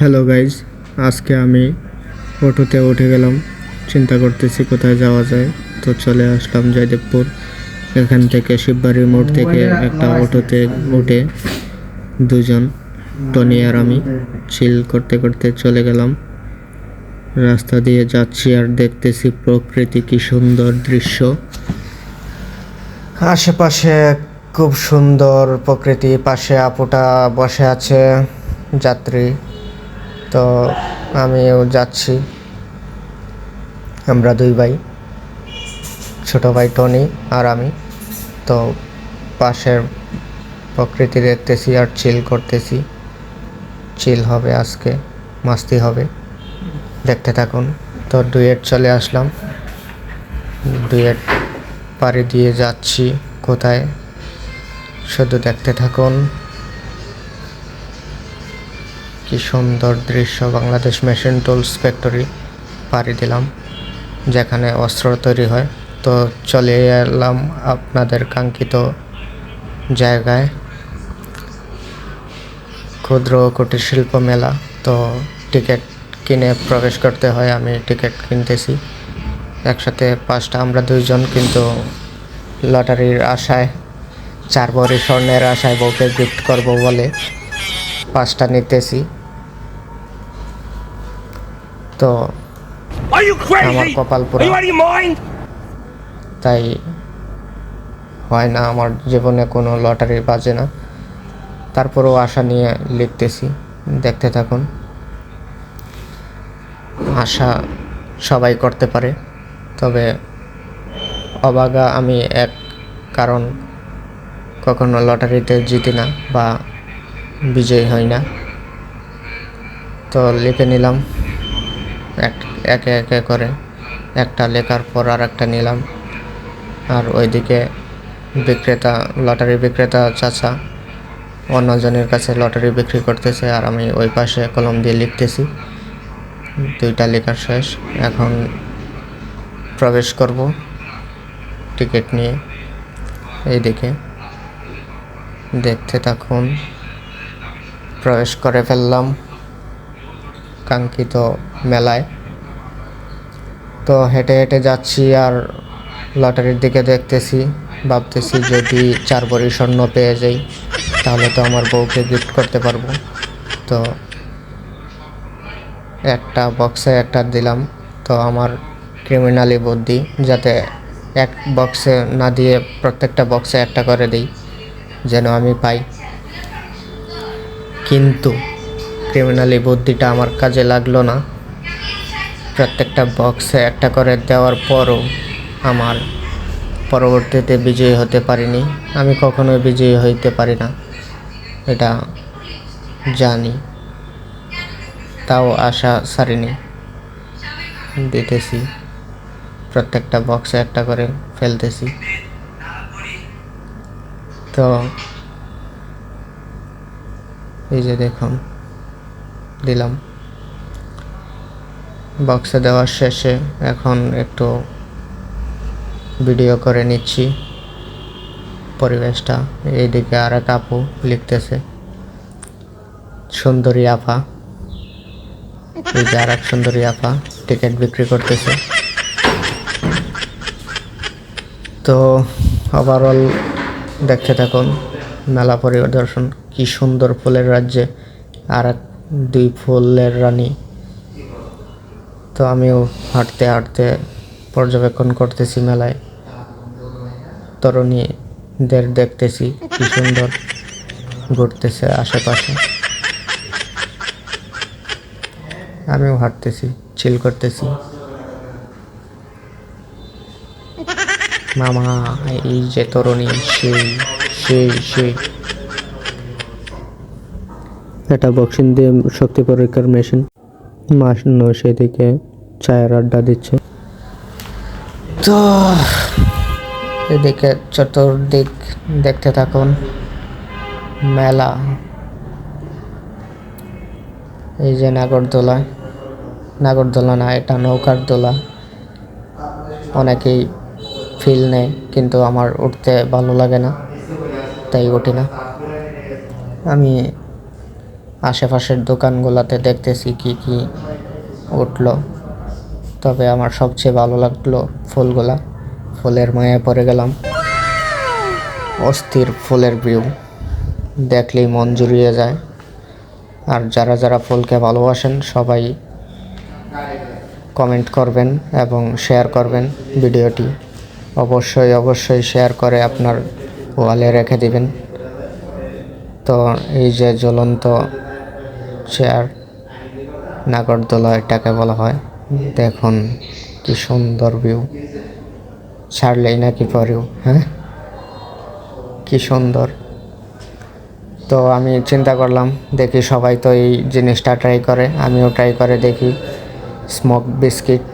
Hello guys আজকে আমি অটোতে উঠে গেলাম। চিন্তা করতেছি কোথায় যাওয়া যায়। তো চলে আসলাম জয়দেবপুর। এখান থেকে শিববাড়ির মোড় থেকে একটা অটোতে উঠে দুজন টনি আর আমি চিল করতে করতে চলে গেলাম। রাস্তা দিয়ে যাচ্ছি আর দেখতেছি প্রকৃতি কি সুন্দর দৃশ্য। আশেপাশে খুব সুন্দর প্রকৃতি। পাশে আপুটা বসে আছে যাত্রী। তো আমিও যাচ্ছি। আমরা দুই ভাই, ছোট ভাই টনি আর আমি। তো পাশের প্রকৃতি দেখতেছি আর চিল করতেছি। চিল হবে আজকে, মাস্তি হবে। দেখতে থাকুন। তো ডুয়েট চলে আসলাম। ডুয়েট পাড়ি দিয়ে যাচ্ছি কোথায়? শুধু দেখতে থাকুন। কি সুন্দর দৃশ্য, বাংলাদেশ মেশিন টুলস ফ্যাক্টরি পাড়ি দিলাম, যেখানে অস্ত্র তৈরি হয়। তো চলে এলাম আপনাদের কাঙ্ক্ষিত জায়গায়। ক্ষুদ্র কুটির শিল্প মেলা। তো টিকিট কিনে প্রবেশ করতে হয়, আমি টিকিট কিনতেছি। একসাথে পাঁচটা, আমরা দুইজন, কিন্তু লটারির আশায় চার ভরি স্বর্ণের আশায় বউকে গিফট করব বলে পাঁচটা নিতেছি। তো? আমার কপাল mind? তাই হয় না আমার জীবনে কোনো লটারি বাজে না তারপরেও আশা নিয়ে লিখতেছি দেখতে থাকুন আশা সবাই করতে পারে তবে অবাগা আমি এক কারণ কখনো লটারিতে জিতি না বা বিজয়ী হই না তো লিখে নিলাম এক, একে একে করে একটা লেখার পর আর একটা নিলাম। আর ওইদিকে বিক্রেতা, লটারি বিক্রেতা চাচা অন্যজনের কাছে লটারি বিক্রি করতেছে আর আমি ওই পাশে কলম দিয়ে লিখতেছি। দুইটা লেখা শেষ। এখন প্রবেশ করব টিকিট নিয়ে এইদিকে। দেখতে থাকুন। প্রবেশ করে ফেললাম। কাঙ্ক্ষিত মেলায়। তো হেঁটে হেঁটে যাচ্ছি আর লটারির দিকে দেখতেছি, ভাবতেছি যদি চার ভরি স্বর্ণ পেয়ে যাই, তাহলে তো আমার বউকে গিফট করতে পারব। তো একটা বক্সে একটা দিলাম, তো আমার ক্রিমিনালি বুদ্ধি যাতে এক বক্সে না দিয়ে প্রত্যেকটা বক্সে একটা করে দিই, যেন আমি পাই। কিন্তু ক্রিমিনালি বুদ্ধিটা আমার কাজে লাগল না। প্রত্যেকটা বক্সে একটা করে দেওয়ার পরও আমার পরবর্তীতে বিজয়ী হতে পারিনি। আমি কখনোই বিজয়ী হইতে পারি না, এটা জানি। তাও আশা সারিনি দিতেছি। প্রত্যেকটা বক্সে একটা করে ফেলতেছি। তো, এই যে দেখুন। দিলাম। বক্সে দেওয়ার শেষে এখন একটু ভিডিও করে নিচ্ছি। পরিবেশটা, এইদিকে আর এক আপু লিখতেছে, সুন্দরী আপা। এই যে আর এক সুন্দরী আপা টিকিট বিক্রি করতেছে। তো ওভারঅল দেখতে থাকুন, মেলা পরিদর্শন, কি সুন্দর ফুলের রাজ্যে আর এক দুই ফুলের রানী। তো আমিও হাঁটতে হাঁটতে পর্যবেক্ষণ করতেছি মেলায়। তরুণীদের দেখতেছি কি সুন্দর ঘুরতেছে আশেপাশে। আমিও হাঁটতেছি চিল করতেছি। মামা, এই যে তরুণী, সেই সেই সেই। এটা বক্সিং দিয়ে শক্তি পরীক্ষার মেশিন মাস সেদিকে চায়ের আড্ডা দিচ্ছে। তো এদিকে চতুর্দিক দেখতে থাকুন। মেলা। এই যে নাগরদোলা। নাগরদোলা না, এটা নৌকার দোলা। অনেকেই ফিল নেয়, কিন্তু আমার উঠতে ভালো লাগে না, তাই উঠি না। আমি আশেপাশের দোকানগুলোতে দেখতেছি কি কি উঠল। তবে আমার সবচেয়ে ভালো লাগল ফুলগুলা। ফুলের মায়া পড়ে গেলাম। অস্থির ফুলের ভিউ দেখলেই মন জুড়িয়ে যায়। আর যারা যারা ফুলকে ভালোবাসেন, সবাই কমেন্ট করবেন এবং শেয়ার করবেন ভিডিওটি। অবশ্যই অবশ্যই শেয়ার করে আপনার ওয়ালে রেখে দিবেন। তো এই যে জ্বলন্ত চেয়ার নাগরদোলা এটাকে বলা হয়। দেখুন কি সুন্দর ভিউ ছাড়লেই নাকি পরেও হ্যাঁ? কি সুন্দর। তো আমি চিন্তা করলাম, দেখি সবাই তো এই জিনিসটা ট্রাই করে, আমিও ট্রাই করে দেখি। স্মোক বিস্কিট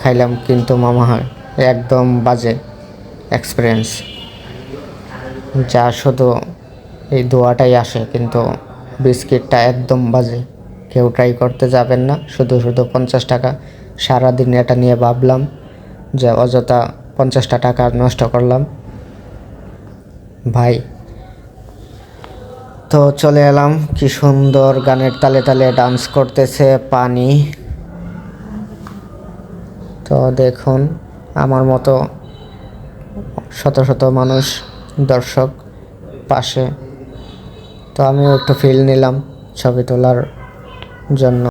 খাইলাম কিন্তু মামা হয় একদম বাজে এক্সপিরিয়েন্স যা শুধু এই দোয়াটাই আসে, কিন্তু বিস্কিটটা একদম বাজে। কেউ ট্রাই করতে যাবেন না, শুধু শুধু পঞ্চাশ টাকা। সারাদিন এটা নিয়ে ভাবলাম যে অযথা পঞ্চাশটা টাকা নষ্ট করলাম। ভাই, তো চলে এলাম। কি সুন্দর গানের তালে তালে ডান্স করতেছে পানি। তো দেখুন, আমার মতো শত শত মানুষ দর্শক পাশে। তো আমিও একটু ফিল নিলাম ছবি তোলার জন্য।